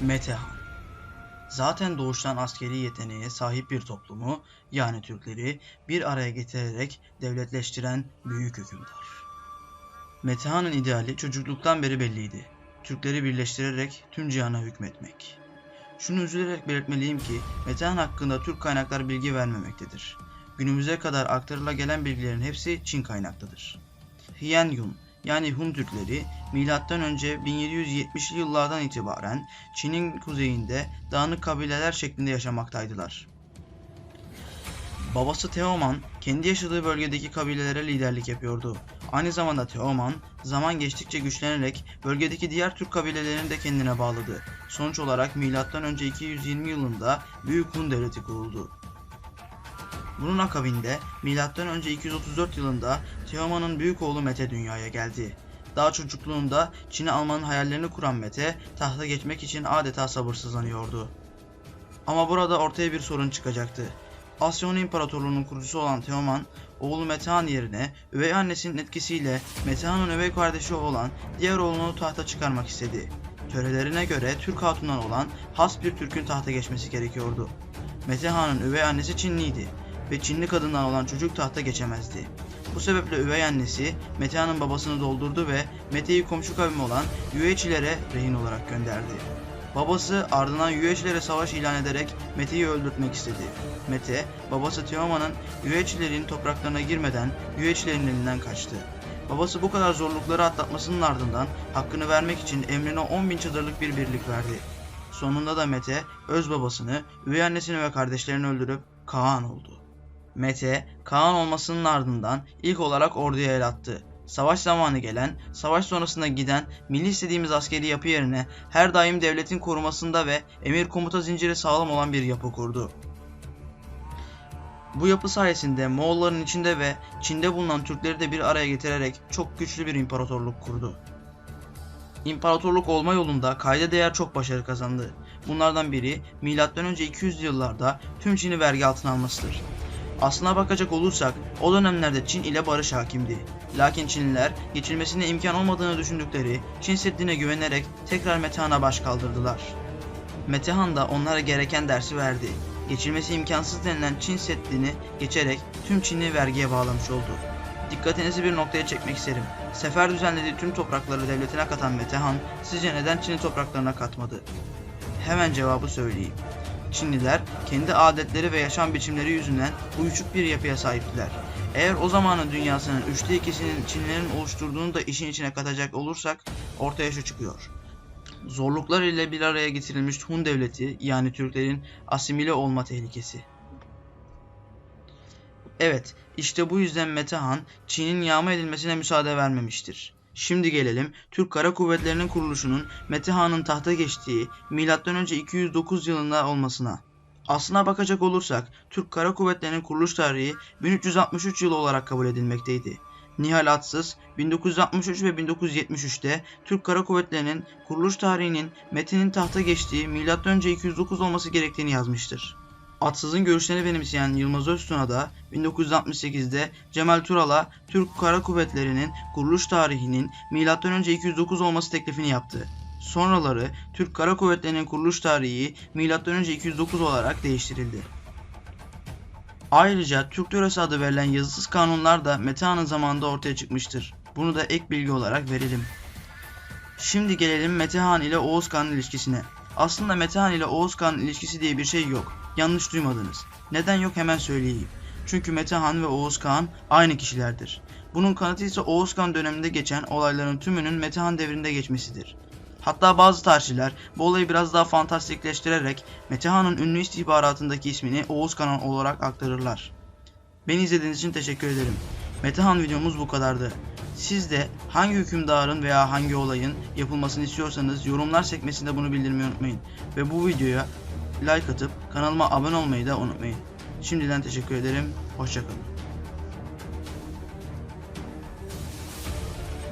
Metehan Zaten doğuştan askeri yeteneğe sahip bir toplumu, yani Türkleri, bir araya getirerek devletleştiren büyük hükümdar. Metehan'ın ideali çocukluktan beri belliydi. Türkleri birleştirerek tüm cihana hükmetmek. Şunu üzülerek belirtmeliyim ki Metehan hakkında Türk kaynaklar bilgi vermemektedir. Günümüze kadar aktarıla gelen bilgilerin hepsi Çin kaynaklıdır. Hien Yun yani Hun Türkleri M.Ö. 1770'li yıllardan itibaren Çin'in kuzeyinde dağınık kabileler şeklinde yaşamaktaydılar. Babası Teoman kendi yaşadığı bölgedeki kabilelere liderlik yapıyordu. Aynı zamanda Teoman zaman geçtikçe güçlenerek bölgedeki diğer Türk kabilelerini de kendine bağladı. Sonuç olarak M.Ö. 220 yılında Büyük Hun Devleti kuruldu. Bunun akabinde M.Ö. 234 yılında Teoman'ın büyük oğlu Mete dünyaya geldi. Daha çocukluğunda Çin'i almanın hayallerini kuran Mete tahta geçmek için adeta sabırsızlanıyordu. Ama burada ortaya bir sorun çıkacaktı. Asya Hun İmparatorluğu'nun kurucusu olan Teoman, oğlu Metehan yerine üvey annesinin etkisiyle Metehan'ın üvey kardeşi olan diğer oğlunu tahta çıkarmak istedi. Törelerine göre Türk hatundan olan has bir Türk'ün tahta geçmesi gerekiyordu. Metehan'ın üvey annesi Çinliydi ve Çinli kadından olan çocuk tahta geçemezdi. Bu sebeple üvey annesi Metehan'ın babasını doldurdu ve Mete'yi komşu kavmi olan Yüeçilere rehin olarak gönderdi. Babası ardından Yüeçilere savaş ilan ederek Mete'yi öldürtmek istedi. Mete, babası Teoman'ın Yüeçilerin topraklarına girmeden Yüeçilerin elinden kaçtı. Babası bu kadar zorlukları atlatmasının ardından hakkını vermek için emrine 10 bin çadırlık bir birlik verdi. Sonunda da Mete öz babasını, üvey annesini ve kardeşlerini öldürüp Kaan oldu. Mete, Kaan olmasının ardından ilk olarak orduya el attı. Savaş zamanı gelen, savaş sonrasında giden, milli istediğimiz askeri yapı yerine her daim devletin korumasında ve emir komuta zinciri sağlam olan bir yapı kurdu. Bu yapı sayesinde Moğolların içinde ve Çin'de bulunan Türkleri de bir araya getirerek çok güçlü bir imparatorluk kurdu. İmparatorluk olma yolunda kayda değer çok başarı kazandı. Bunlardan biri M.Ö. 200 yıllarda tüm Çin'i vergi altına almasıdır. Aslına bakacak olursak o dönemlerde Çin ile barış hakimdi. Lakin Çinliler geçilmesine imkan olmadığını düşündükleri Çin Seddi'ne güvenerek tekrar Metehan'a baş kaldırdılar. Metehan da onlara gereken dersi verdi. Geçilmesi imkansız denilen Çin Seddi'ni geçerek tüm Çin'i vergiye bağlamış oldu. Dikkatinizi bir noktaya çekmek isterim. Sefer düzenlediği tüm toprakları devletine katan Metehan sizce neden Çin'i topraklarına katmadı? Hemen cevabı söyleyeyim. Çinliler kendi adetleri ve yaşam biçimleri yüzünden uyuşuk bir yapıya sahiptiler. Eğer o zamanın dünyasının üçte ikisinin Çinlilerin oluşturduğunu da işin içine katacak olursak ortaya şu çıkıyor. Zorluklar ile bir araya getirilmiş Hun devleti yani Türklerin asimile olma tehlikesi. Evet, işte bu yüzden Metehan Çin'in yağma edilmesine müsaade vermemiştir. Şimdi gelelim Türk Kara Kuvvetleri'nin kuruluşunun Metehan'ın tahta geçtiği M.Ö. 209 yılında olmasına. Aslına bakacak olursak Türk Kara Kuvvetleri'nin kuruluş tarihi 1363 yılı olarak kabul edilmekteydi. Nihal Atsız 1963 ve 1973'te Türk Kara Kuvvetleri'nin kuruluş tarihinin Metin'in tahta geçtiği M.Ö. 209 olması gerektiğini yazmıştır. Atsız'ın görüşlerini benimseyen Yılmaz Öztuna da 1968'de Cemal Tural'a Türk Kara Kuvvetleri'nin kuruluş tarihinin M.Ö. 209 olması teklifini yaptı. Sonraları Türk Kara Kuvvetleri'nin kuruluş tarihi M.Ö. 209 olarak değiştirildi. Ayrıca Türk Töresi adı verilen yazısız kanunlar da Metehan'ın zamanında ortaya çıkmıştır. Bunu da ek bilgi olarak verelim. Şimdi gelelim Metehan ile Oğuz Kağan'ın ilişkisine. Aslında Metehan ile Oğuz Kağan'ın ilişkisi diye bir şey yok. Yanlış duymadınız. Neden yok hemen söyleyeyim. Çünkü Metehan ve Oğuz Kağan aynı kişilerdir. Bunun kanıtı ise Oğuz Kağan döneminde geçen olayların tümünün Metehan devrinde geçmesidir. Hatta bazı tarihçiler bu olayı biraz daha fantastikleştirerek Metehan'ın ünlü istihbaratındaki ismini Oğuz Kağan olarak aktarırlar. Beni izlediğiniz için teşekkür ederim. Metehan videomuz bu kadardı. Siz de hangi hükümdarın veya hangi olayın yapılmasını istiyorsanız yorumlar sekmesinde bunu bildirmeyi unutmayın. Ve bu videoya like atıp kanalıma abone olmayı da unutmayın. Şimdiden teşekkür ederim. Hoşçakalın.